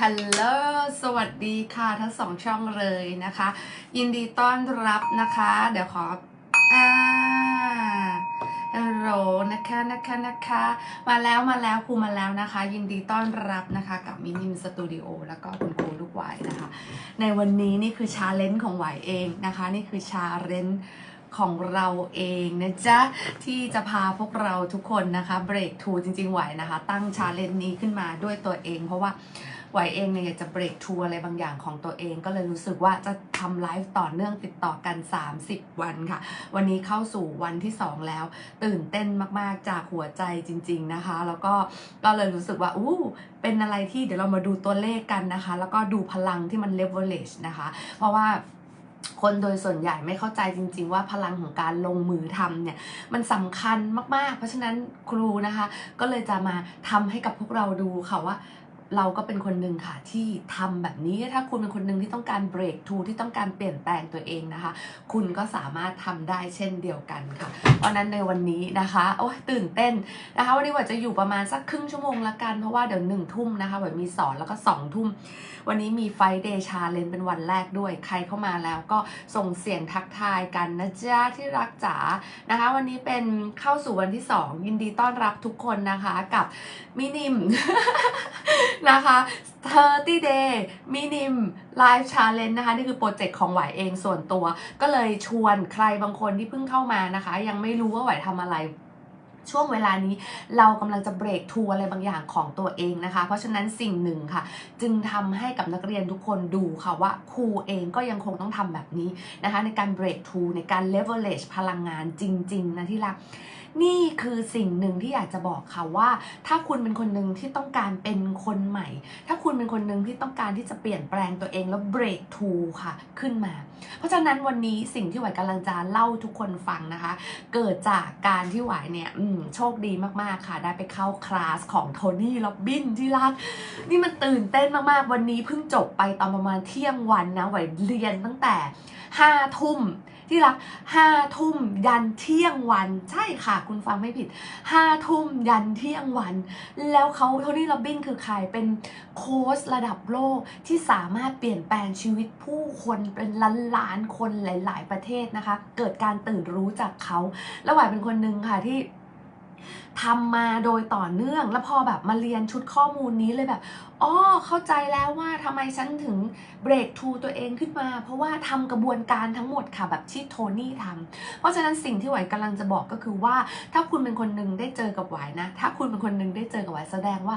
ฮัลโหล สวัสดีค่ะทั้งสองช่องเลยนะคะ ยินดีต้อนรับนะคะ เดี๋ยวขออ่าฮัลโหลนะคะนะคะนะคะ มาแล้วมาแล้วครูมาแล้วนะคะ ยินดีต้อนรับนะคะกับมินิมสตูดิโอแล้วก็คุณครูลูกหวนะคะ ในวันนี้นี่คือชาเลนจ์ของหวเองนะคะ นี่คือชาเลนจ์ ของเราเองนะจ๊ะ ที่จะพาพวกเราทุกคนนะคะเบรกทูจริงๆไหวนะคะ ตั้งชาเลนจ์นี้ขึ้นมาด้วยตัวเอง เพราะว่าไหวเองเนี่ยอยากจะเบรกทูอะไรบางอย่างของตัวเอง ก็เลยรู้สึกว่าจะทำไลฟ์ต่อเนื่องติดต่อกัน 30 วันค่ะ วันนี้เข้าสู่วันที่ 2 แล้ว ตื่นเต้นมากๆจากหัวใจจริง ๆนะคะ แล้วก็ก็เลยรู้สึกว่าอู้เป็นอะไรที่เดี๋ยวเรามาดูตัวเลขกันนะคะ แล้วก็ดูพลังที่มัน leverage นะคะ เพราะว่า คนโดยส่วนใหญ่ไม่เข้าใจจริง ๆ ว่าพลังของการลงมือทำเนี่ยมันสำคัญมากๆ เพราะฉะนั้นครูนะคะ ก็เลยจะมาทำให้กับพวกเราดูค่ะว่า เราก็เป็นคนหนึ่งค่ะที่ทำแบบนี้ถ้าคุณเป็นคนหนึ่งที่ต้องการเบรกทูที่ต้องการเปลี่ยนแปลงตัวเองนะคะ คุณก็สามารถทำได้เช่นเดียวกันค่ะเพราะนั้นในวันนี้นะคะโอ้ยตื่นเต้นนะคะ วันนี้ว่าจะอยู่ประมาณสักครึ่งชั่วโมงละกันเพราะว่าเดี๋ยวหนึ่งทุ่มนะคะว่ามีสอนแล้วก็สองทุ่ม วันนี้มีไฟเดชาเลนเป็นวันแรกด้วยใครเข้ามาแล้วก็ส่งเสียงทักทายกันนะจ๊ะที่รักจ๋านะคะ วันนี้เป็นเข้าสู่วันที่ 2 ยินดีต้อนรับทุกคนนะคะกับมินิมนะคะ 30 day มินิม live challenge นะคะ นี่คือโปรเจกต์ของหวายเองส่วนตัว ก็เลยชวนใครบางคนที่เพิ่งเข้ามานะคะ ยังไม่รู้ว่าหวายทำอะไรช่วงเวลานี้เรากำลังจะเบรกทูอะไรบางอย่างของตัวเองนะคะ เพราะฉะนั้นสิ่งหนึ่งค่ะ จึงทำให้กับนักเรียนทุกคนดูค่ะว่าครูเองก็ยังคงต้องทำแบบนี้นะคะ ในการเบรกทูในการ leverage พลังงานจริง ๆ นะที่รัก นี่คือสิ่งหนึ่งที่อยากจะบอกค่ะว่า ถ้าคุณเป็นคนหนึ่งที่ต้องการเป็นคนใหม่ ถ้าคุณเป็นคนหนึ่งที่ต้องการที่จะเปลี่ยนแปลงตัวเองแล้วเบรกทูค่ะขึ้นมา เพราะฉะนั้นวันนี้สิ่งที่หวายกำลังจะเล่าทุกคนฟังนะคะ เกิดจากการที่หวายเนี่ยอืมโชคดีมากๆค่ะ ได้ไปเข้าคลาสของโทนี่ล็อบบินที่รักนี่มันตื่นเต้นมากๆ วันนี้เพิ่งจบไปตอนประมาณเที่ยงวันนะหวายเรียนตั้งแต่ห้าทุ่ม ที่รักห้าทุ่มยันเที่ยงวัน ใช่ค่ะ คุณฟังไม่ผิดห้าทุ่มยันเที่ยงวัน แล้วเขาโทนี่โรบบินคือใครเป็นโค้ชระดับโลกที่สามารถเปลี่ยนแปลงชีวิตผู้คนเป็นล้านล้านๆคนหลาย ๆ ประเทศนะคะ เกิดการตื่นรู้จากเขา แล้วหวายเป็นคนหนึ่งค่ะที่ ทำมาโดยต่อเนื่อง แล้วพอแบบมาเรียนชุดข้อมูลนี้เลยแบบอ๋อเข้าใจแล้วว่าทำไมฉันถึงเบรกทูตัวเองขึ้นมา เพราะว่าทำกระบวนการทั้งหมดค่ะแบบที่โทนี่ทำเพราะฉะนั้นสิ่งที่หวายกำลังจะบอกก็คือว่า ถ้าคุณเป็นคนหนึ่งได้เจอกับหวายนะ ถ้าคุณเป็นคนหนึ่งได้เจอกับหวายแสดงว่า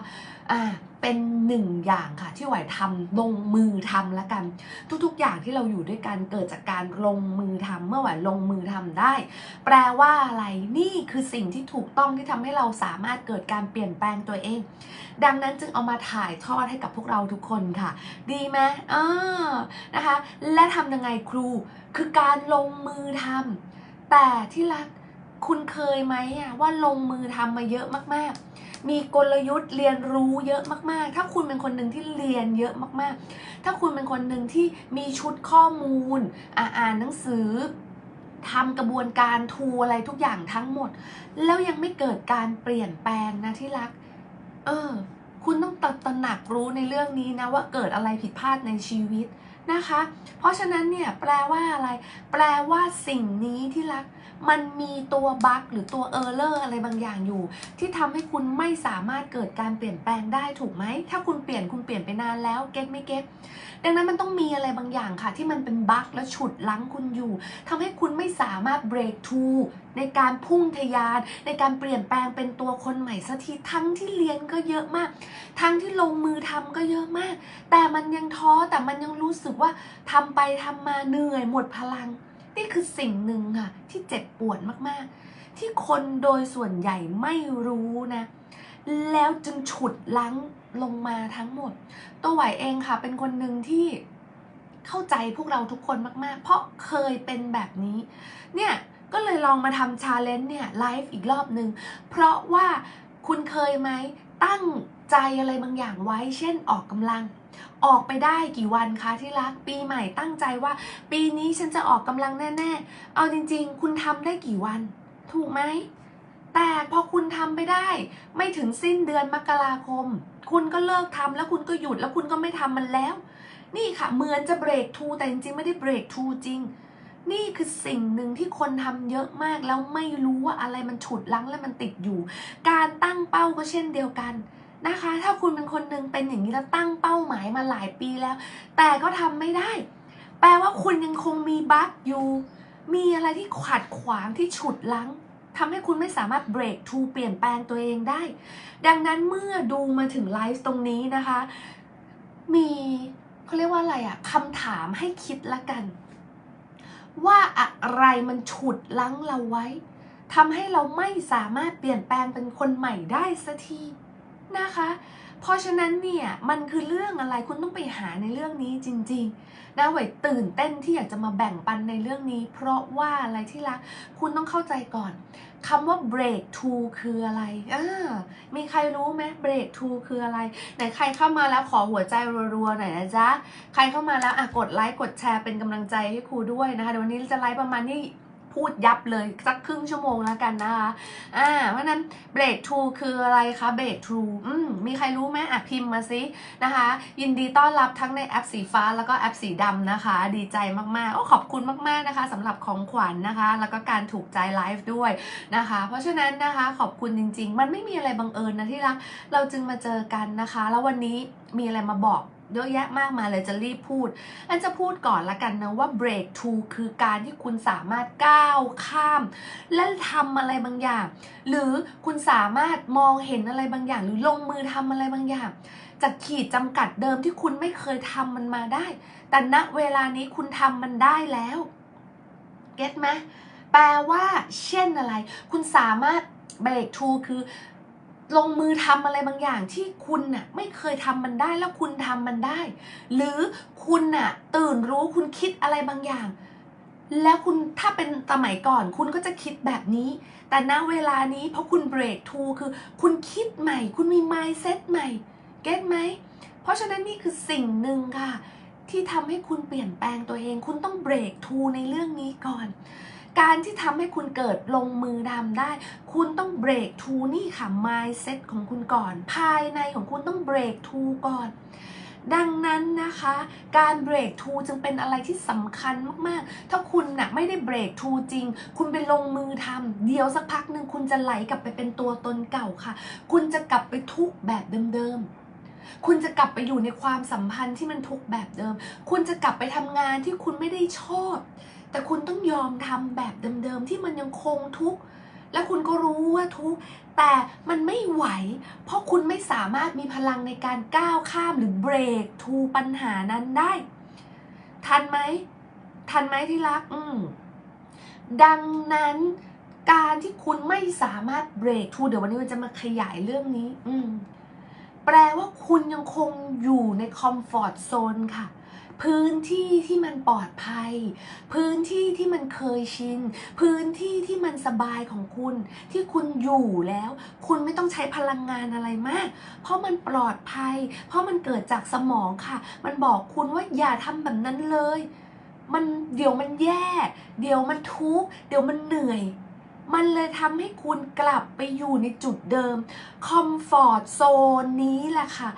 อ่าเป็นหนึ่งอย่างค่ะที่หวายทำลงมือทำแล้วกัน ทุกๆ อย่างที่เราอยู่ด้วยกันเกิดจากการลงมือทำเมื่อหวายลงมือทำได้ แปลว่าอะไรนี่คือสิ่งที่ถูกต้องที่ทำใให้เราสามารถเกิดการเปลี่ยนแปลงตัวเอง ดังนั้นจึงเอามาถ่ายทอดให้กับพวกเราทุกคนค่ะ ดีไหมเออนะคะ และทำยังไงครู คือการลงมือทำแต่ที่รักคุณเคยไหมอะว่าลงมือทำมาเยอะมากๆ มีกลยุทธ์เรียนรู้เยอะมากๆ ถ้าคุณเป็นคนหนึ่งที่เรียนเยอะมากๆ ถ้าคุณเป็นคนหนึ่งที่มีชุดข้อมูล อ่านหนังสือ ทำกระบวนการทูอะไรทุกอย่างทั้งหมด แล้วยังไม่เกิดการเปลี่ยนแปลงนะที่รัก เออ คุณต้องตระตระหนักรู้ในเรื่องนี้นะว่าเกิดอะไรผิดพลาดในชีวิต นะคะ เพราะฉะนั้นเนี่ยแปลว่าอะไร แปลว่าสิ่งนี้ที่รัก มันมีตัวบั๊กหรือตัวเออร์เลอร์อะไรบางอย่างอยู่ ที่ทำให้คุณไม่สามารถเกิดการเปลี่ยนแปลงได้ถูกไหม ถ้าคุณเปลี่ยนคุณเปลี่ยนไปนานแล้วเก็ตไม่เก็ตดังนั้นมันต้องมีอะไรบางอย่างค่ะ ที่มันเป็นบั๊กและฉุดลั้งคุณอยู่ทำให้คุณไม่สามารถเบรกทู ในการพุ่งทะยาน ในการเปลี่ยนแปลงเป็นตัวคนใหม่สักทีทั้งที่เรียนก็เยอะมาก ทั้งที่ลงมือทำก็เยอะมาก แต่มันยังท้อแต่มันยังรู้สึกว่าทำไปทำมาเหนื่อยหมดพลัง นี่คือสิ่งหนึ่งค่ะที่เจ็บปวดมากๆ ที่คนโดยส่วนใหญ่ไม่รู้นะ แล้วจึงฉุดลั้งลงมาทั้งหมด ตัวไหวเองค่ะ เป็นคนหนึ่งที่เข้าใจพวกเราทุกคนมาก ๆ เพราะเคยเป็นแบบนี้ เนี่ย ก็เลยลองมาทำชาเลนจ์เนี่ยไลฟ์อีกรอบหนึ่งเพราะว่าคุณเคยไหมตั้งใจอะไรบางอย่างไว้ เช่นออกกำลัง ออกไปได้กี่วันคะที่รัก ปีใหม่ตั้งใจว่า ปีนี้ฉันจะออกกำลังแน่ๆ เอาจริงๆ คุณทำได้กี่วัน ถูกไหม แต่พอคุณทำไปได้ ไม่ถึงสิ้นเดือนมกราคม คุณก็เลิกทำแล้วคุณก็หยุดแล้วคุณก็ไม่ทำมันแล้ว นี่ค่ะเหมือนจะเบรกทูแต่จริงๆไม่ได้เบรกทูจริง นี่คือสิ่งหนึ่งที่คนทำเยอะมากแล้วไม่รู้ว่าอะไรมันฉุดลั้งและมันติดอยู่ การตั้งเป้าก็เช่นเดียวกันนะคะ ถ้าคุณเป็นคนหนึ่งเป็นอย่างนี้แล้วตั้งเป้าหมายมาหลายปีแล้ว แต่ก็ทำไม่ได้ แปลว่าคุณยังคงมีบั๊กอยู่ มีอะไรที่ขัดขวางที่ฉุดลั้งทำให้คุณไม่สามารถเบรกทูเปลี่ยนแปลงตัวเองได้ ดังนั้นเมื่อดูมาถึงไลฟ์ตรงนี้นะคะ มีเขาเรียกว่าอะไรอะคำถามให้คิดละกัน ว่าอะไรมันฉุดลั้งเราไว้ทำให้เราไม่สามารถเปลี่ยนแปลงเป็นคนใหม่ได้สักทีนะคะ เพราะฉะนั้นเนี่ยมันคือเรื่องอะไรคุณต้องไปหาในเรื่องนี้จริงๆนะไหวตื่นเต้นที่อยากจะมาแบ่งปันในเรื่องนี้ เพราะว่าอะไรที่รักคุณต้องเข้าใจก่อนคำว่า break to คืออะไรอ่ามีใครรู้ไหม break to คืออะไร ไหนใครเข้ามาแล้วขอหัวใจรัวๆหน่อยนะจ๊ะ ใครเข้ามาแล้วอะกดไลค์กดแชร์เป็นกำลังใจให้ครูด้วยนะคะเดี๋ยววันนี้จะไลฟ์ประมาณนี้ พูดยับเลยสักครึ่งชั่วโมงแล้วกันนะคะ อ่า เพราะนั้น break to คืออะไรคะ break to อืมมีใครรู้ไหมอะพิมพ์มาสินะคะ ยินดีต้อนรับทั้งในแอปสีฟ้าแล้วก็แอปสีดำนะคะ ดีใจมากๆ โอ้ขอบคุณมากๆนะคะสำหรับของขวัญนะคะ แล้วก็การถูกใจไลฟ์ด้วยนะคะ เพราะฉะนั้นนะคะขอบคุณจริง ๆ มันไม่มีอะไรบังเอิญนะที่รัก เราจึงมาเจอกันนะคะ แล้ววันนี้มีอะไรมาบอก เยอะแยะมากมายเลยจะรีบพูด อันจะพูดก่อนละกันนะว่า break to คือการที่คุณสามารถก้าวข้าม และทำอะไรบางอย่าง หรือคุณสามารถมองเห็นอะไรบางอย่าง หรือลงมือทำอะไรบางอย่าง จากขีดจำกัดเดิมที่คุณไม่เคยทำมันมาได้ แต่ณเวลานี้คุณทำมันได้แล้ว เก็ตไหมแปลว่า เช่นอะไร คุณสามารถ break to คือ ลงมือทำอะไรบางอย่างที่คุณน่ะไม่เคยทำมันได้แล้วคุณทำมันได้ หรือคุณน่ะตื่นรู้คุณคิดอะไรบางอย่าง แล้วคุณถ้าเป็นสมัยก่อน คุณก็จะคิดแบบนี้ แต่ณเวลานี้เพราะคุณเบรกทูคือคุณคิดใหม่ คุณมี mindset ใหม่เก็ตไหมเพราะฉะนั้นนี่คือสิ่งหนึ่งค่ะ ที่ทำให้คุณเปลี่ยนแปลงตัวเอง คุณต้องเบรกทูในเรื่องนี้ก่อน การที่ทำให้คุณเกิดลงมือทำได้ คุณต้องเบรกทูนี่ค่ะ mindset ของคุณก่อน ภายในของคุณต้องเบรกทูก่อน ดังนั้นนะคะ การเบรกทูจึงเป็นอะไรที่สำคัญมากๆ ถ้าคุณน่ะไม่ได้เบรกทูจริง คุณไปลงมือทำเดี๋ยวสักพักหนึ่งคุณจะไหลกลับไปเป็นตัวตนเก่าค่ะ คุณจะกลับไปทุกแบบเดิมๆคุณจะกลับไปอยู่ในความสัมพันธ์ที่มันทุกแบบเดิม คุณจะกลับไปทำงานที่คุณไม่ได้ชอบ แต่คุณต้องยอมทำแบบเดิมๆที่มันยังคงทุกข์และคุณก็รู้ว่าทุกข์แต่มันไม่ไหว เพราะคุณไม่สามารถมีพลังในการก้าวข้ามหรือเบรกทูปัญหานั้นได้ ทันไหมทันไหมที่รัก อืมดังนั้นการที่คุณไม่สามารถเบรกทูเดี๋ยววันนี้มันจะมาขยายเรื่องนี้ อืมแปลว่าคุณยังคงอยู่ในคอมฟอร์ทโซนค่ะ พื้นที่ที่มันปลอดภัย พื้นที่ที่มันเคยชิน พื้นที่ที่มันสบายของคุณ ที่คุณอยู่แล้ว คุณไม่ต้องใช้พลังงานอะไรมาก เพราะมันปลอดภัย เพราะมันเกิดจากสมองค่ะ มันบอกคุณว่าอย่าทำแบบนั้นเลย มันเดี๋ยวมันแย่ เดี๋ยวมันทุกข์เดี๋ยวมันเหนื่อยมันเลยทำให้คุณกลับไปอยู่ในจุดเดิม คอมฟอร์ตโซนนี้แหละค่ะ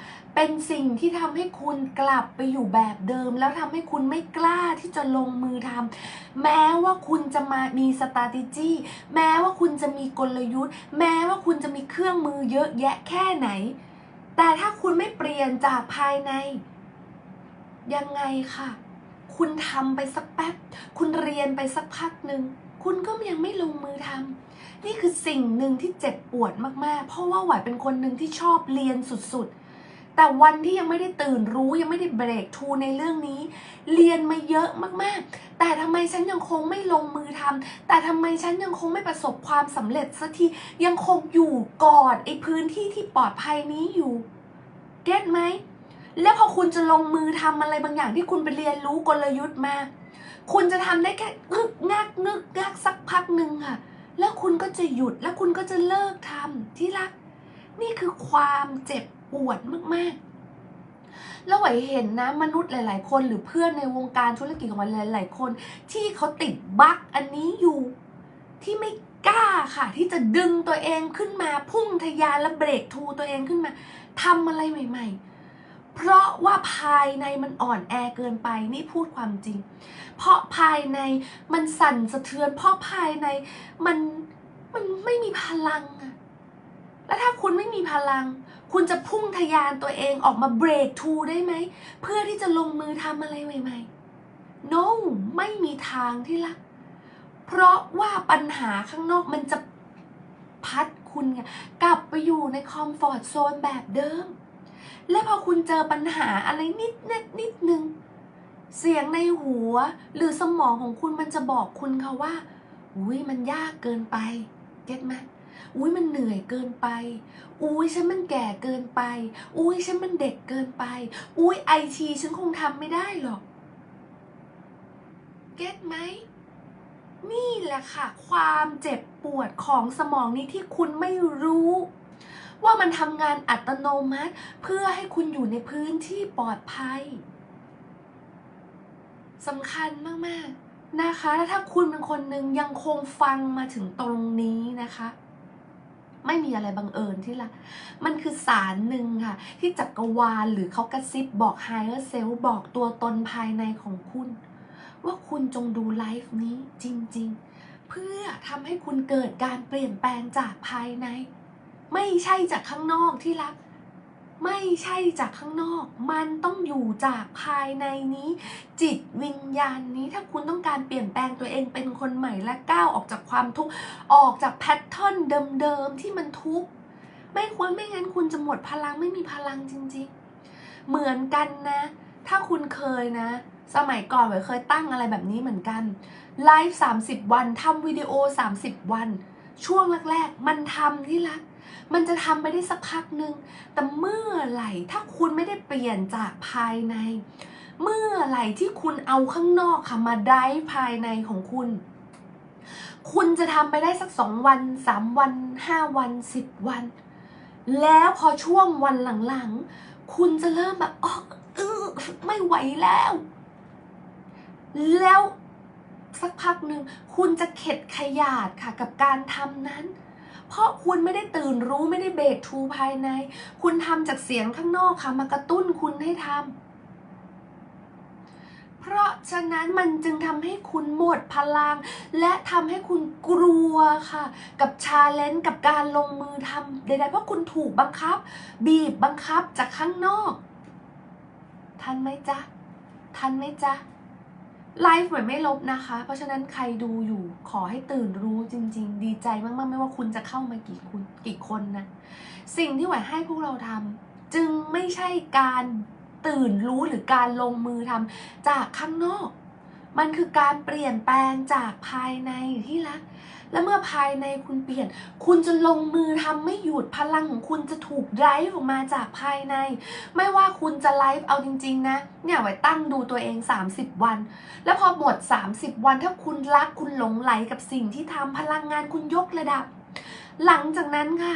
เป็นสิ่งที่ทำให้คุณกลับไปอยู่แบบเดิม แล้วทำให้คุณไม่กล้าที่จะลงมือทำแม้ว่าคุณจะมามีสต r a t e g y แม้ว่าคุณจะมีกลยุทธ์ แม้ว่าคุณจะมีเครื่องมือเยอะแยะแค่ไหน แต่ถ้าคุณไม่เปลี่ยนจากภายใน ยังไงค่ะ คุณทำไปสักแป๊บ คุณเรียนไปสักพักหนึ่งคุณก็ยังไม่ลงมือทำนี่คือสิ่งหนึ่งที่เจ็บปวดมากๆ เพราะว่าหวายเป็นคนหนึ่งที่ชอบเรียนสุดๆ แต่วันที่ยังไม่ได้ตื่นรู้ยังไม่ได้เบรกทูในเรื่องนี้ เรียนมาเยอะมากๆ แต่ทำไมฉันยังคงไม่ลงมือทำแต่ทำไมฉันยังคงไม่ประสบความสำเร็จสักทียังคงอยู่กอดไอ้พื้นที่ที่ปลอดภัยนี้อยู่เก็ตไหมแล้วพอคุณจะลงมือทำอะไรบางอย่างที่คุณไปเรียนรู้กลยุทธ์มา คุณจะทำได้แค่งึกงักงึกงักสักพักหนึ่งค่ะ แล้วคุณก็จะหยุดแล้วคุณก็จะเลิกทำที่รัก นี่คือความเจ็บ ปวดมากๆ แล้วไหวเห็นนะมนุษย์หลาย ๆ คนหรือเพื่อนในวงการธุรกิจของมันหลาย ๆ คน ที่เขาติดบั๊กอันนี้อยู่ที่ไม่กล้าค่ะ ที่จะดึงตัวเองขึ้นมาพุ่งทะยานและเบรกทูตัวเองขึ้นมาทำอะไรใหม่ ๆเพราะว่าภายในมันอ่อนแอเกินไปนี่พูดความจริง เพราะภายในมันสั่นสะเทือน เพราะภายในมันมันไม่มีพลังอะแล้วถ้าคุณไม่มีพลัง คุณจะพุ่งทะยานตัวเองออกมาเบรกทูได้ไหม เพื่อที่จะลงมือทำอะไรใหม่ๆ no ไม่มีทางที่รักเพราะว่าปัญหาข้างนอกมันจะพัดคุณไงกลับไปอยู่ในคอมฟอร์ทโซนแบบเดิม และพอคุณเจอปัญหาอะไรนิดนิดนิดนึง เสียงในหัวหรือสมองของคุณมันจะบอกคุณค่ะว่าอุ้ยมันยากเกินไป เก็ตไหม อุ้ยมันเหนื่อยเกินไป อุ้ยฉันมันแก่เกินไป อุ้ยฉันมันเด็กเกินไป อุ้ยไอทีฉันคงทำไม่ได้หรอก เก็ตไหม นี่แหละค่ะ ความเจ็บปวดของสมองนี้ที่คุณไม่รู้ ว่ามันทำงานอัตโนมัติ เพื่อให้คุณอยู่ในพื้นที่ปลอดภัยสำคัญมาก ๆ นะคะ แล้วถ้าคุณเป็นคนหนึ่งยังคงฟังมาถึงตรงนี้นะคะ ไม่มีอะไรบังเอิญที่ละ มันคือสารหนึ่งค่ะ ที่จักรวาลหรือเขากระซิบบอก higher self บอกตัวตนภายในของคุณ ว่าคุณจงดูไลฟ์นี้จริง ๆ เพื่อทำให้คุณเกิดการเปลี่ยนแปลงจากภายใน ไม่ใช่จากข้างนอกที่รัก ไม่ใช่จากข้างนอก มันต้องอยู่จากภายในนี้ จิตวิญญาณนี้ถ้าคุณต้องการเปลี่ยนแปลงตัวเองเป็นคนใหม่และก้าวออกจากความทุกข์ ออกจากแพทเทิร์นเดิมๆที่มันทุกข์ ไม่ควรไม่งั้นคุณจะหมดพลังไม่มีพลังจริงๆ เหมือนกันนะ ถ้าคุณเคยนะ สมัยก่อนเวยเคยตั้งอะไรแบบนี้เหมือนกันไลฟ์30 วันทำวิดีโอ 30 วัน ช่วงแรกๆ มันทำที่รัก มันจะทำไปได้สักพักหนึ่งแต่เมื่อไหร่ถ้าคุณไม่ได้เปลี่ยนจากภายใน เมื่อไหร่ที่คุณเอาข้างนอกค่ะมาได้ภายในของคุณ คุณจะทำไปได้สักสองวันสามวันห้าวันสิบวัน แล้วพอช่วงวันหลังๆ คุณจะเริ่มแบบอ๋อเออไม่ไหวแล้ว แล้วสักพักหนึ่งคุณจะเข็ดขยาดค่ะกับการทำนั้น เพราะคุณไม่ได้ตื่นรู้ไม่ได้เบรกทูภายใน คุณทำจากเสียงข้างนอกค่ะมากระตุ้นคุณให้ทำเพราะฉะนั้นมันจึงทำให้คุณหมดพลัง และทำให้คุณกลัวค่ะ กับชาเลนจ์กับการลงมือทำใดๆเพราะคุณถูกบังคับ บีบบังคับจากข้างนอก ทันไหมจ๊ะ ทันไหมจ๊ะ ไลฟ์เหมือนไม่ลบนะคะ เพราะฉะนั้นใครดูอยู่ขอให้ตื่นรู้จริง ๆ ดีใจมากๆ ไม่ว่าคุณจะเข้ามากี่คุณกี่คนนะ สิ่งที่หวยให้พวกเราทำจึงไม่ใช่การตื่นรู้หรือการลงมือทำจากข้างนอก มันคือการเปลี่ยนแปลงจากภายในที่รัก และเมื่อภายในคุณเปลี่ยน คุณจะลงมือทำไม่หยุดพลังของคุณจะถูกไดรฟ์ออกมาจากภายใน ไม่ว่าคุณจะไลฟ์เอาจริง ๆ นะ เนี่ยไว้ตั้งดูตัวเอง 30 วัน แล้วพอหมด 30 วันถ้าคุณรักคุณหลงไหลกับสิ่งที่ทำพลังงานคุณยกระดับ หลังจากนั้นค่ะ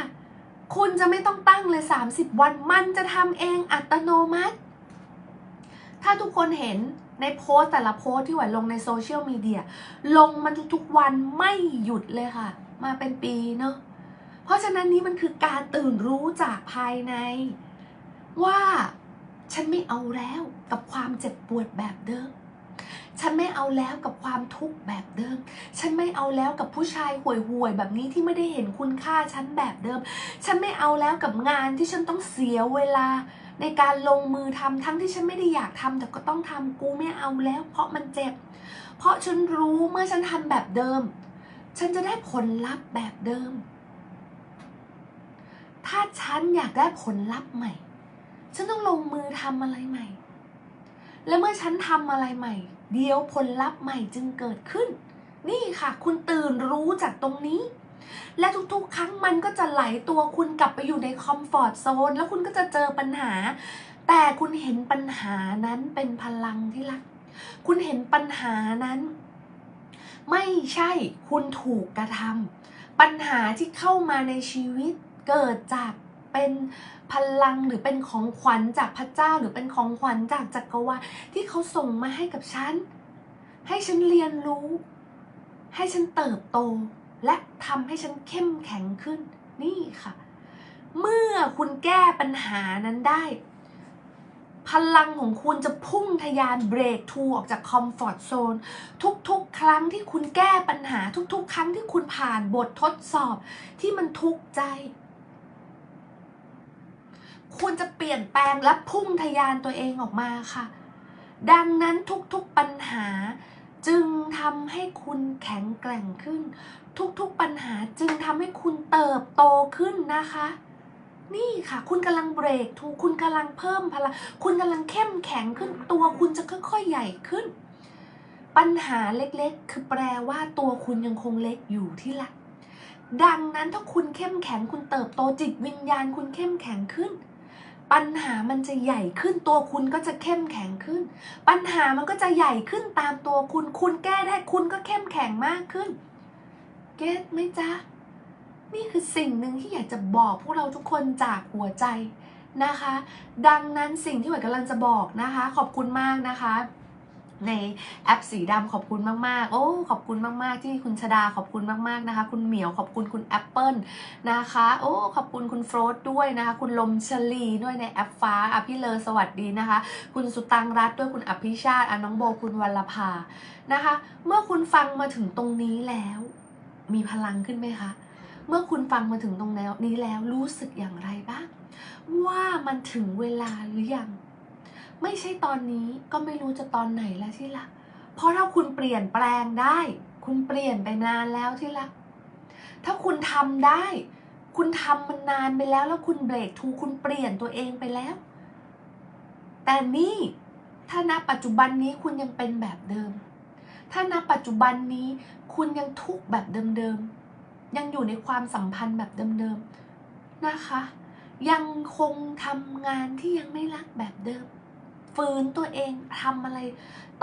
คุณจะไม่ต้องตั้งเลย 30 วัน มันจะทำเองอัตโนมัติ ถ้าทุกคนเห็น ในโพสต์แต่ละโพสต์ที่หวานลงในโซเชียลมีเดียลงมันทุกๆวันไม่หยุดเลยค่ะ มาเป็นปีเนาะเพราะฉะนั้นนี้มันคือการตื่นรู้จากภายใน ว่าฉันไม่เอาแล้วกับความเจ็บปวดแบบเดิม ฉันไม่เอาแล้วกับความทุกข์แบบเดิม ฉันไม่เอาแล้วกับผู้ชายห่วยๆแบบนี้ที่ไม่ได้เห็นคุณค่าฉันแบบเดิม ฉันไม่เอาแล้วกับงานที่ฉันต้องเสียเวลาในการลงมือทำทั้งที่ฉันไม่ได้อยากทำแต่ก็ต้องทำกูไม่เอาแล้ว เพราะมันเจ็บ เพราะฉันรู้เมื่อฉันทำแบบเดิม ฉันจะได้ผลลัพธ์แบบเดิม ถ้าฉันอยากได้ผลลัพธ์ใหม่ ฉันต้องลงมือทำอะไรใหม่ และเมื่อฉันทำอะไรใหม่ เดี๋ยวผลลัพธ์ใหม่จึงเกิดขึ้น นี่ค่ะ คุณตื่นรู้จากตรงนี้ และทุกๆ ครั้งมันก็จะไหลตัวคุณกลับไปอยู่ในคอมฟอร์ทโซนแล้วคุณก็จะเจอปัญหา แต่คุณเห็นปัญหานั้นเป็นพลังที่รัก คุณเห็นปัญหานั้น ไม่ใช่คุณถูกกระทำปัญหาที่เข้ามาในชีวิตเกิดจาก เป็นพลังหรือเป็นของขวัญจากพระเจ้าหรือเป็นของขวัญจากจักรวาลที่เขาส่งมาให้กับฉัน ให้ฉันเรียนรู้ ให้ฉันเติบโต และทำให้ฉันเข้มแข็งขึ้น นี่ค่ะ เมื่อคุณแก้ปัญหานั้นได้ พลังของคุณจะพุ่งทะยานเบรกทูออกจากคอมฟอร์ทโซนทุกๆ ครั้งที่คุณแก้ปัญหาทุกๆ ครั้งที่คุณผ่านบททดสอบที่มันทุกข์ใจ คุณจะเปลี่ยนแปลงและพุ่งทะยานตัวเองออกมาค่ะ ดังนั้นทุกๆปัญหาจึงทำให้คุณแข็งแกร่งขึ้น ทุกๆปัญหาจึงทำให้คุณเติบโตขึ้นนะคะ นี่ค่ะ คุณกำลังเบรกทูคุณกำลังเพิ่มพลังคุณกำลังเข้มแข็งขึ้น ตัวคุณจะค่อยๆใหญ่ขึ้น ปัญหาเล็กๆ คือแปลว่าตัวคุณยังคงเล็กอยู่ที่ละดังนั้นถ้าคุณเข้มแข็งคุณเติบโตจิตวิญญาณคุณเข้มแข็งขึ้น ปัญหามันจะใหญ่ขึ้นตัวคุณก็จะเข้มแข็งขึ้น ปัญหามันก็จะใหญ่ขึ้นตามตัวคุณ คุณแก้ได้คุณก็เข้มแข็งมากขึ้น เก็ตไหมจ๊ะ นี่คือสิ่งหนึ่งที่อยากจะบอกพวกเราทุกคนจากหัวใจนะคะ ดังนั้นสิ่งที่หวยกำลังจะบอกนะคะ ขอบคุณมากนะคะ ในแอปสีดำขอบคุณมากๆ โอ้ ขอบคุณมากๆ ที่คุณชดาขอบคุณมากๆนะคะ คุณเหมียวขอบคุณคุณแอปเปิลนะคะ โอ้ ขอบคุณคุณโฟรดด้วยนะคะ คุณลมชลีด้วยในแอปฟ้าอภิเลอสวัสดีนะคะ คุณสุตังรัตด้วยคุณอภิชาติอน้องโบคุณวัลภานะคะ เมื่อคุณฟังมาถึงตรงนี้แล้ว มีพลังขึ้นไหมคะเมื่อคุณฟังมาถึงตรงนี้แล้วรู้สึกอย่างไรบ้าง ว่ามันถึงเวลาหรือยัง ไม่ใช่ตอนนี้ก็ไม่รู้จะตอนไหนแล้วที่รัก เพราะถ้าคุณเปลี่ยนแปลงได้ คุณเปลี่ยนไปนานแล้วที่รัก ถ้าคุณทำได้ คุณทำมันนานไปแล้ว แล้วคุณเบรกทูคุณเปลี่ยนตัวเองไปแล้ว แต่นี่ถ้าณปัจจุบันนี้คุณยังเป็นแบบเดิม ถ้าณปัจจุบันนี้คุณยังทุกข์แบบเดิมๆ ยังอยู่ในความสัมพันธ์แบบเดิมๆ นะคะ ยังคงทำงานที่ยังไม่รักแบบเดิม ฝืนตัวเองทำอะไร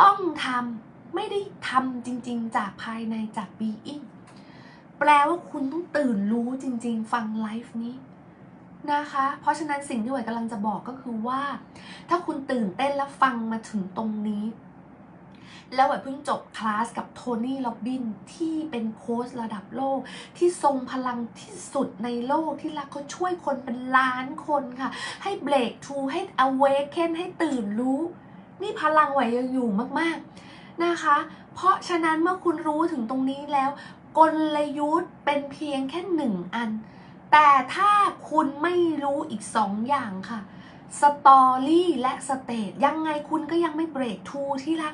ต้องทำไม่ได้ทำจริง ๆ จากภายในจาก being แปลว่าคุณต้องตื่นรู้จริง ๆ ฟังไลฟ์นี้นะคะ เพราะฉะนั้นสิ่งที่หวยกำลังจะบอกก็คือว่า ถ้าคุณตื่นเต้นและฟังมาถึงตรงนี้ แล้วหวยเพิ่งจบคลาสกับโทนี่ล็อบบินที่เป็นโค้ชระดับโลก ที่ทรงพลังที่สุดในโลกที่รักเขาช่วยคนเป็นล้านคนค่ะ ให้เบรกทูให้ awaken ให้ตื่นรู้ นี่พลังไหวยังอยู่มากๆนะคะ เพราะฉะนั้นเมื่อคุณรู้ถึงตรงนี้แล้ว กลยุทธ์เป็นเพียงแค่หนึ่งอัน แต่ถ้าคุณไม่รู้อีกสองอย่างค่ะ สตอรี่และสเตจยังไงคุณก็ยังไม่เบรกทูที่ละ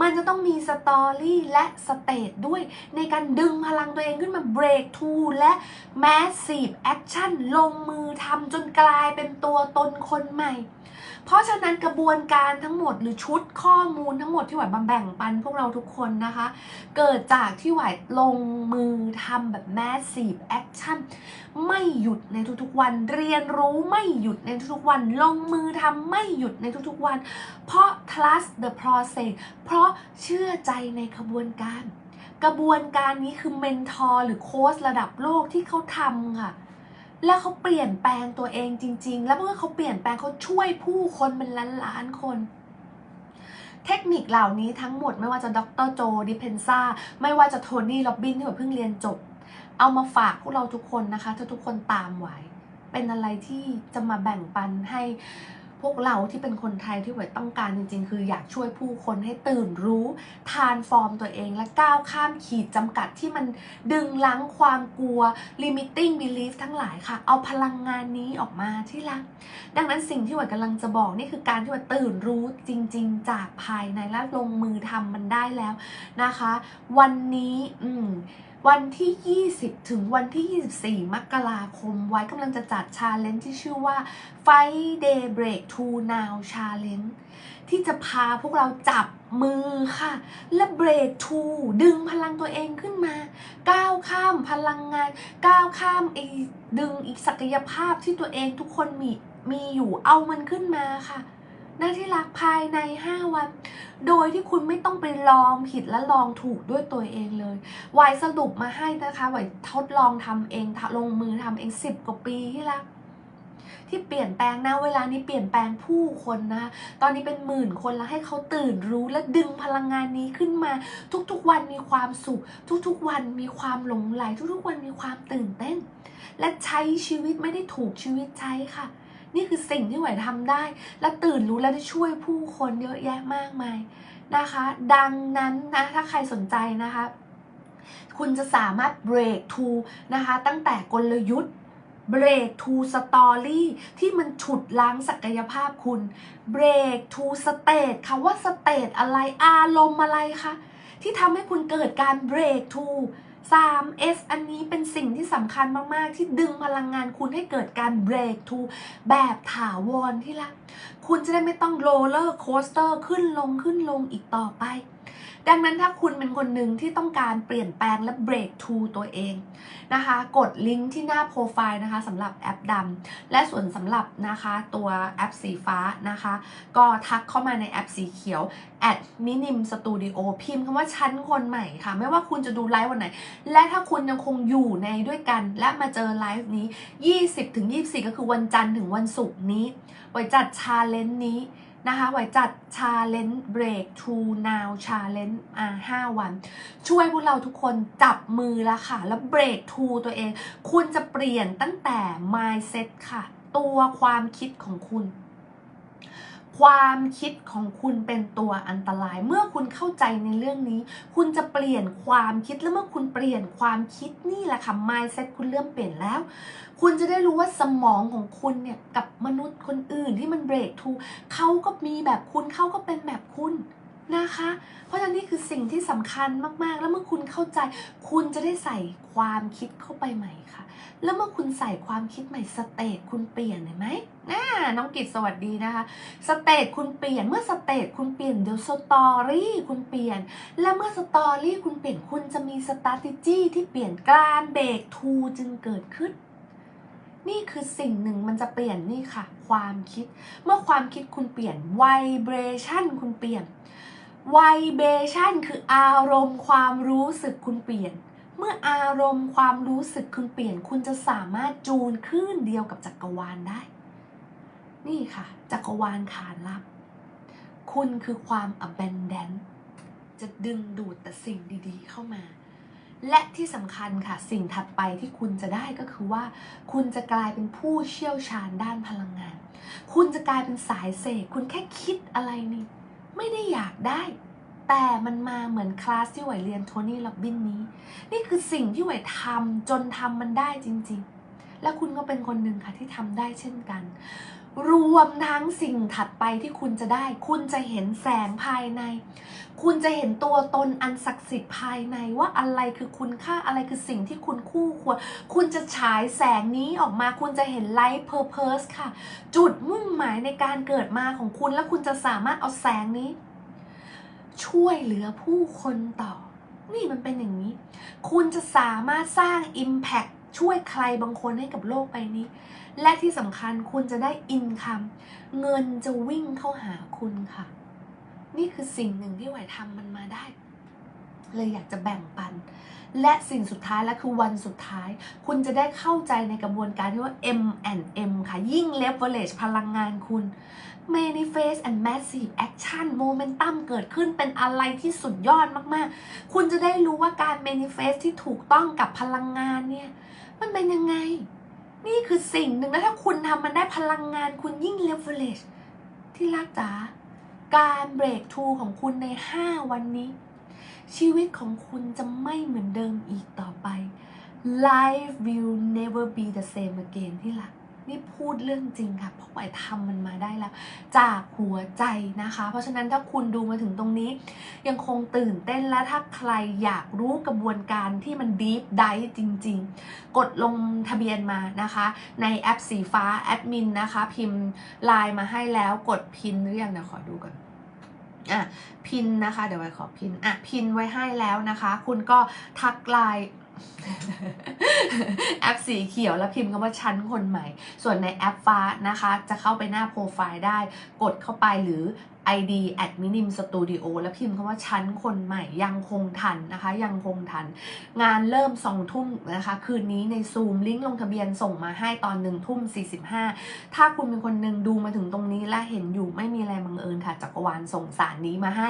มันจะต้องมีสตอรี่และสเตจด้วย ในการดึงพลังตัวเองขึ้นมาเบรกทูและแมสซีฟแอคชั่นลงมือทำจนกลายเป็นตัวตนคนใหม่ เพราะฉะนั้นกระบวนการทั้งหมดหรือชุดข้อมูลทั้งหมดที่หวายมาแบ่งปันพวกเราทุกคนนะคะ เกิดจากที่หวายลงมือทำแบบ Massive Action ไม่หยุดในทุกๆวัน เรียนรู้ไม่หยุดในทุกๆวัน ลงมือทำไม่หยุดในทุกๆวัน เพราะ trust the process เพราะเชื่อใจในขบวนการ กระบวนการนี้คือเมนทอร์หรือโค้ชระดับโลกที่เขาทำค่ะ แล้วเขาเปลี่ยนแปลงตัวเองจริง ๆ แล้วเมื่อเขาเปลี่ยนแปลงเขาช่วยผู้คนเป็นล้านล้านๆคน เทคนิคเหล่านี้ทั้งหมดไม่ว่าจะดรโจดิเพนซ่าไม่ว่าจะโทนี่ล็อบบินที่แบบเพิ่งเรียนจบ เอามาฝากพวกเราทุกคนนะคะถ้าทุกคนตามไหวเป็นอะไรที่จะมาแบ่งปันให้ พวกเราที่เป็นคนไทยที่หวยต้องการจริงๆ คืออยากช่วยผู้คนให้ตื่นรู้ทานฟอร์มตัวเองและก้าวข้ามขีดจำกัดที่มันดึงล้างความกลัว limiting belief ทั้งหลายค่ะ เอาพลังงานนี้ออกมาที่รัก ดังนั้นสิ่งที่หวยกำลังจะบอกนี่คือการที่หวยตื่นรู้จริง ๆ จากภายในและลงมือทำมันได้แล้วนะคะ วันนี้อืม วันที่ 20 ถึงวันที่ 24 มกราคม ไว้กำลังจะจัดชาเลนจ์ที่ชื่อว่า Friday Break to Now Challenge ที่จะพาพวกเราจับมือค่ะ และเบรกทูดึงพลังตัวเองขึ้นมา ก้าวข้ามพลังงาน ก้าวข้ามไอ้ดึงอีกศักยภาพที่ตัวเองทุกคนมีมีอยู่เอามันขึ้นมาค่ะ หน้าที่รักภายใน 5 วัน โดยที่คุณไม่ต้องไปลองผิดและลองถูกด้วยตัวเองเลยวายสรุปมาให้นะคะวายทดลองทำเองลงมือทำเองสิบกว่าปีที่รักที่เปลี่ยนแปลงนะเวลานี้เปลี่ยนแปลงผู้คนนะ ตอนนี้เป็นหมื่นคนแล้วให้เขาตื่นรู้และดึงพลังงานนี้ขึ้นมา ทุกๆวันมีความสุข ทุกๆวันมีความหลงไหล ทุกๆวันมีความตื่นเต้น และใช้ชีวิตไม่ได้ถูกชีวิตใช้ค่ะ นี่คือสิ่งที่ไหวทำได้ และตื่นรู้และได้ช่วยผู้คนเยอะแยะมากมายนะคะ ดังนั้นนะถ้าใครสนใจนะคะ คุณจะสามารถ break to นะคะตั้งแต่กลยุทธ์ break to story ที่มันฉุดล้างศักยภาพคุณ break to state ค่ะว่า state อะไรอารมณ์อะไรคะที่ทำให้คุณเกิดการ break to 3S อันนี้เป็นสิ่งที่สำคัญมาก ๆ ที่ดึงพลังงานคุณให้เกิดการ break to แบบถาวรที่ละ คุณจะได้ไม่ต้องโรลเลอร์โคสเตอร์ขึ้นลงขึ้นลงอีกต่อไป ดังนั้นถ้าคุณเป็นคนหนึ่งที่ต้องการเปลี่ยนแปลงและ break to ตัวเองนะคะ กดลิงก์ที่หน้าโปรไฟล์นะคะสำหรับแอปดำและส่วนสำหรับนะคะตัวแอปสีฟ้านะคะ ก็ทักเข้ามาในแอปสีเขียว at minim studio พิมพ์คำว่าชั้นคนใหม่ค่ะ ไม่ว่าคุณจะดูไลฟ์วันไหน และถ้าคุณยังคงอยู่ในด้วยกัน และมาเจอไลฟ์นี้ 20-24 ก็คือวันจันทร์ถึงวันศุกร์นี้ ไว้จัดชาเลนจ์นี้ นะคะไว้จัดชาเลนจ์ break to now challenge อ่า5วัน ช่วยพวกเราทุกคนจับมือละค่ะ แล้ว break to ตัวเอง คุณจะเปลี่ยนตั้งแต่ mindset ค่ะ ตัวความคิดของคุณ ความคิดของคุณเป็นตัวอันตราย เมื่อคุณเข้าใจในเรื่องนี้ คุณจะเปลี่ยนความคิดและเมื่อคุณเปลี่ยนความคิดนี่แหละค่ะ mindset คุณเริ่มเปลี่ยนแล้ว คุณจะได้รู้ว่าสมองของคุณเนี่ยกับมนุษย์คนอื่นที่มันเบรกทูเขาก็มีแบบคุณเขาก็เป็นแบบคุณ นะคะ เพราะฉะนั้นนี่คือสิ่งที่สำคัญมากๆ แล้วเมื่อคุณเข้าใจ คุณจะได้ใส่ความคิดเข้าไปใหม่ค่ะ แล้วเมื่อคุณใส่ความคิดใหม่สเตตคุณเปลี่ยนเห็นไหมน่าน้องกิตสวัสดีนะคะ สเตตคุณเปลี่ยน เมื่อสเตตคุณเปลี่ยนเดี๋ยวสตอรี่คุณเปลี่ยน และเมื่อสตอรี่คุณเปลี่ยนคุณจะมีสต r a t e g y ที่เปลี่ยนการเบรกทูจึงเกิดขึ้นนี่คือสิ่งหนึ่งมันจะเปลี่ยนนี่ค่ะ ความคิด เมื่อความคิดคุณเปลี่ยน vibration คุณเปลี่ยน vibration คืออารมณ์ความรู้สึกคุณเปลี่ยน เมื่ออารมณ์ความรู้สึกคุณเปลี่ยน คุณจะสามารถจูนคลื่นเดียวกับจักรวาลได้ นี่ค่ะ จักรวาลขานรับ คุณคือความ abundant จะดึงดูดแต่สิ่งดีๆ เข้ามา และที่สำคัญค่ะ สิ่งถัดไปที่คุณจะได้ก็คือว่า คุณจะกลายเป็นผู้เชี่ยวชาญด้านพลังงาน คุณจะกลายเป็นสายเสกคุณแค่คิดอะไรนี่ ไม่ได้อยากได้ แต่มันมาเหมือนคลาสที่ไหวเรียนโทนี่ล็อบบินนี้ นี่คือสิ่งที่ไหวทำจนทำมันได้จริง ๆ และคุณก็เป็นคนหนึ่งค่ะที่ทำได้เช่นกัน รวมทั้งสิ่งถัดไปที่คุณจะได้ คุณจะเห็นแสงภายใน คุณจะเห็นตัวตนอันศักดิ์สิทธิ์ภายในว่าอะไรคือคุณค่าอะไรคือสิ่งที่คุณคู่ควร คุณจะฉายแสงนี้ออกมา คุณจะเห็นไลท์เพอร์เพสค่ะ จุดมุ่งหมายในการเกิดมาของคุณ และคุณจะสามารถเอาแสงนี้ ช่วยเหลือผู้คนต่อ นี่มันเป็นอย่างนี้ คุณจะสามารถสร้าง Impact ช่วยใครบางคนให้กับโลกใบนี้ และที่สำคัญคุณจะได้อินคัมเงินจะวิ่งเข้าหาคุณค่ะ นี่คือสิ่งหนึ่งที่ไหวทำมันมาได้ เลยอยากจะแบ่งปัน และสิ่งสุดท้ายและคือวันสุดท้าย คุณจะได้เข้าใจในกระบวนการที่ว่า M and M ค่ะ ยิ่ง leverage พลังงานคุณ manifest and massive action momentum เกิดขึ้นเป็นอะไรที่สุดยอดมาก ๆ คุณจะได้รู้ว่าการ manifest ที่ถูกต้องกับพลังงานเนี่ย มันเป็นยังไง นี่คือสิ่งหนึ่งนะถ้าคุณทำมันได้พลังงานคุณยิ่งเลเวลเลชที่รักจ๋าการเบรกทูของคุณใน 5 วันนี้ ชีวิตของคุณจะไม่เหมือนเดิมอีกต่อไป life will never be the same again ที่รัก นี่พูดเรื่องจริงค่ะเพราะไหวทำมันมาได้แล้ว จากหัวใจนะคะ เพราะฉะนั้นถ้าคุณดูมาถึงตรงนี้ ยังคงตื่นเต้นและถ้าใครอยากรู้กระบวนการที่มันดีฟไดจริง ๆ กดลงทะเบียนมานะคะ ในแอปสีฟ้าแอดมินนะคะ พิมพ์ไลน์มาให้แล้วกดพินหรือยังเดี๋ยวขอดูก่อนอะพินนะคะ เดี๋ยวไว้ขอพินอะพินไว้ให้แล้วนะคะ คุณก็ทักไลน์ แอปสีเขียวแล้วพิมพ์คำว่าชั้นคนใหม่ ส่วนในแอปฟ้านะคะ จะเข้าไปหน้าโปรไฟล์ได้ กดเข้าไปหรือ ID at minim studio แล้วพิมพ์คำว่าชั้นคนใหม่ยังคงทันนะคะ ยังคงทัน งานเริ่ม2ทุ่มนะคะ คืนนี้ในซูมลิงก์ลงทะเบียนส่งมาให้ตอน1ทุ่ม45 ถ้าคุณเป็นคนหนึ่งดูมาถึงตรงนี้และเห็นอยู่ไม่มีอะไรบังเอิญค่ะจักรวาลส่งสารนี้มาให้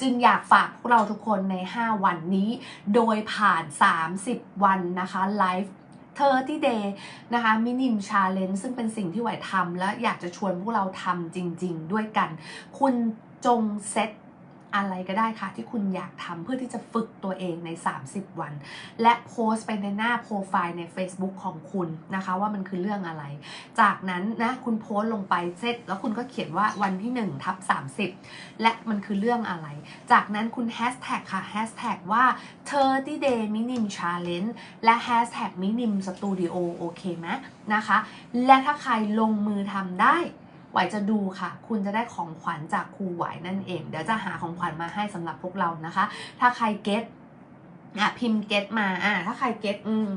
จึงอยากฝากพวกเราทุกคนใน 5 วันนี้ โดยผ่าน 30 วันนะคะไลฟ์ 30 day นะคะมินิมชาเลนจ์ซึ่งเป็นสิ่งที่ไหวทำและอยากจะชวนพวกเราทำจริง ๆ ด้วยกัน คุณจงเซต อะไรก็ได้ค่ะ ที่คุณอยากทำเพื่อที่จะฝึกตัวเองใน 30 วัน และโพสต์ไปในหน้าโปรไฟล์ใน Facebook ของคุณนะคะ ว่ามันคือเรื่องอะไร จากนั้นนะคุณโพสต์ลงไปเสร็จ แล้วคุณก็เขียนว่าวันที่1ทับ30 และมันคือเรื่องอะไร จากนั้นคุณแฮชแท็กค่ะแฮชแท็กว่า 30 day minim challenge และ hashtag minim studio โอเคไหมนะคะ และถ้าใครลงมือทำได้ ไหวจะดูค่ะ คุณจะได้ของขวัญจากครูไหวนั่นเอง เดี๋ยวจะหาของขวัญมาให้สำหรับพวกเรานะคะ ถ้าใครเก็ต อะพิมพ์เก็ตมาอะถ้าใครเก็ตอืม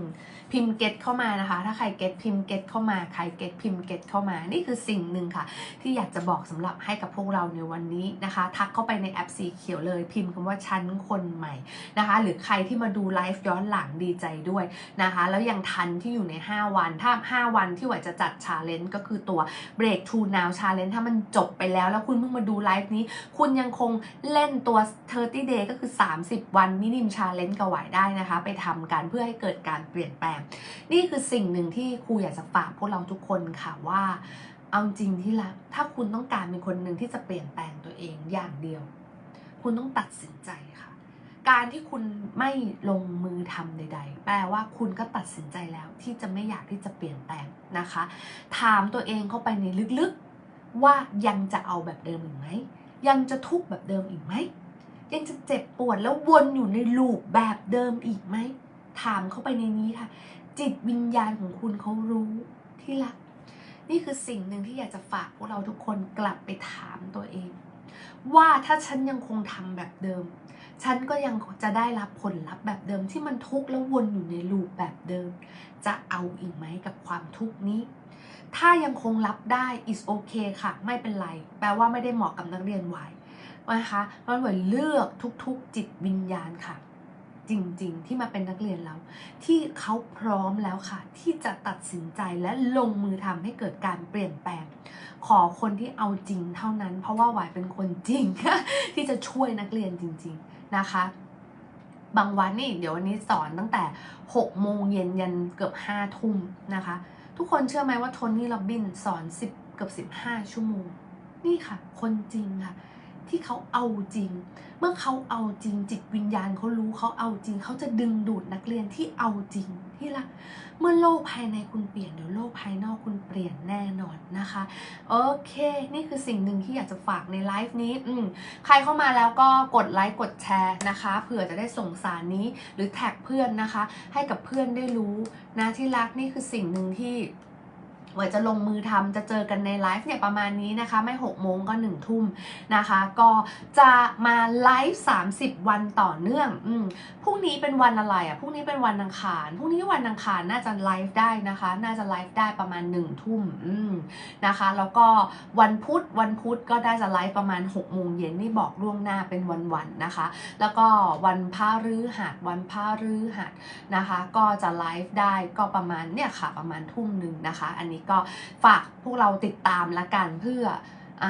พิมพ์เก็ตเข้ามานะคะ ถ้าใครเก็ตพิมพ์เก็ตเข้ามา ใครเก็ตพิมพ์เก็ตเข้ามา นี่คือสิ่งหนึ่งค่ะ ที่อยากจะบอกสำหรับให้กับพวกเราในวันนี้นะคะ ทักเข้าไปในแอปสีเขียวเลย พิมพ์คำว่าชั้นคนใหม่นะคะ หรือใครที่มาดูไลฟ์ย้อนหลังดีใจด้วยนะคะ แล้วยังทันที่อยู่ใน 5 วัน ถ้า 5 วันที่ไหวจะจัดชาเลนจ์ก็คือตัว break to now challenge ถ้ามันจบไปแล้ว แล้วคุณเพิ่งมาดูไลฟ์นี้ คุณยังคงเล่นตัว 30 day ก็คือ 30 วันมินิมชาเลนจ์กับไหวได้นะคะ ไปทำกันเพื่อให้เกิดการเปลี่ยนแปลง นี่คือสิ่งหนึ่งที่ครูอยากจะฝากพวกเราทุกคนค่ะว่า เอาจริงที่รักถ้าคุณต้องการเป็นคนหนึ่งที่จะเปลี่ยนแปลงตัวเองอย่างเดียว คุณต้องตัดสินใจค่ะ การที่คุณไม่ลงมือทำใด ๆ แปลว่าคุณก็ตัดสินใจแล้วที่จะไม่อยากที่จะเปลี่ยนแปลงนะคะ ถามตัวเองเข้าไปในลึกๆว่ายังจะเอาแบบเดิมอีกไหมยังจะทุกข์แบบเดิมอีกไหม ยังจะเจ็บปวดแล้ววนอยู่ในลูปแบบเดิมอีกไหม ถามเข้าไปในนี้ค่ะ จิตวิญญาณของคุณเขารู้ที่รัก นี่คือสิ่งหนึ่งที่อยากจะฝากพวกเราทุกคนกลับไปถามตัวเอง ว่าถ้าฉันยังคงทำแบบเดิม ฉันก็ยังจะได้รับผลลัพธ์แบบเดิมที่มันทุกข์แล้ววนอยู่ในลูปแบบเดิม จะเอาอีกไหมกับความทุกข์นี้ถ้ายังคงรับได้ is okay ค่ะ ไม่เป็นไร แปลว่าไม่ได้เหมาะกับนักเรียนวัย นะคะมันเหมือนเลือกทุกๆจิตวิญญาณค่ะ จริงๆ ที่มาเป็นนักเรียนเราที่เขาพร้อมแล้วค่ะ ที่จะตัดสินใจและลงมือทำให้เกิดการเปลี่ยนแปลง ขอคนที่เอาจริงเท่านั้น เพราะว่าหวายเป็นคนจริง ที่จะช่วยนักเรียนจริง ๆนะคะบางวันนี่เดี๋ยววันนี้สอนตั้งแต่ 6 โมงเย็นยันเกือบ 5 ทุ่มนะคะ ทุกคนเชื่อไหมว่าโทนี่โรบบินสอน 10 เกือบ 15 ชั่วโมง นี่ค่ะ คนจริงค่ะ ที่เขาเอาจริง เมื่อเขาเอาจริง จิตวิญญาณเขารู้เขาเอาจริง เขาจะดึงดูดนักเรียนที่เอาจริงที่ละเมื่อโลกภายในคุณเปลี่ยนเดี๋ยวโลกภายนอกคุณเปลี่ยนแน่นอนนะคะ โอเค นี่คือสิ่งหนึ่งที่อยากจะฝากในไลฟ์นี้อืมใครเข้ามาแล้วก็กดไลค์กดแชร์นะคะ เผื่อจะได้ส่งสารนี้หรือแท็กเพื่อนนะคะ ให้กับเพื่อนได้รู้นะที่รักนี่คือสิ่งหนึ่งที่ ว่าจะลงมือทำจะเจอกันในไลฟ์เนี่ยประมาณนี้นะคะ ไม่6โมงก็1ทุ่มนะคะ ก็จะมาไลฟ์30 วันต่อเนื่องอืมพรุ่งนี้เป็นวันอะไรอะพรุ่งนี้เป็นวันอังคารพรุ่งนี้วันอังคารน่าจะไลฟ์ได้นะคะ น่าจะไลฟ์ได้ประมาณ1ทุ่มอืมนะคะ แล้วก็วันพุธวันพุธก็ได้จะไลฟ์ประมาณ6โมงเย็นนี่บอกล่วงหน้าเป็นวันๆนะคะ แล้วก็วันพฤหัสวันพฤหัสนะคะ ก็จะไลฟ์ได้ก็ประมาณเนี่ยค่ะประมาณทุ่มหนึ่งนะคะ อันนี้ก็ฝากพวกเราติดตามละกันเพื่ออ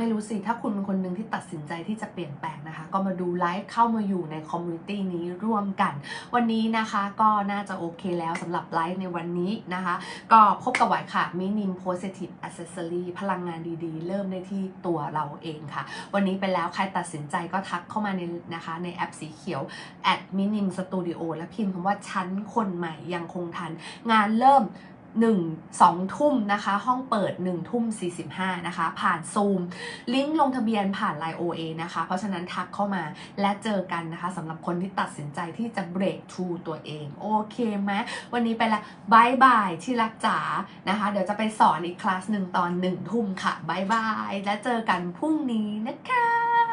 ไม่รู้สิ ถ้าคุณเป็นคนหนึ่งที่ตัดสินใจที่จะเปลี่ยนแปลงนะคะ ก็มาดูไลฟ์เข้ามาอยู่ในคอมมูนิตี้นี้ร่วมกัน วันนี้นะคะก็น่าจะโอเคแล้วสำหรับไลฟ์ในวันนี้นะคะ ก็พบกับไหวค่ะมินิม positive accessory พลังงานดีๆ เริ่มได้ที่ตัวเราเองค่ะ วันนี้ไปแล้วใครตัดสินใจก็ทักเข้ามาในนะคะในแอปสีเขียว at minim studio และพิมพ์คำว่าชั้นคนใหม่ยังคงทัน งานเริ่ม 1 2 ทุ่มนะคะ ห้องเปิด 1 ทุ่ม 45 นะคะ ผ่านซูมลิงก์ลงทะเบียนผ่าน Line OA นะคะ เพราะฉะนั้นทักเข้ามาและเจอกันนะคะสำหรับคนที่ตัดสินใจที่จะเบรกทูตัวเอง โอเคไหมวันนี้ไปละบายบายที่รักจ๋านะคะ เดี๋ยวจะไปสอนอีกคลาสหนึ่งตอน 1 ทุ่มค่ะบายบาย และเจอกันพรุ่งนี้นะคะ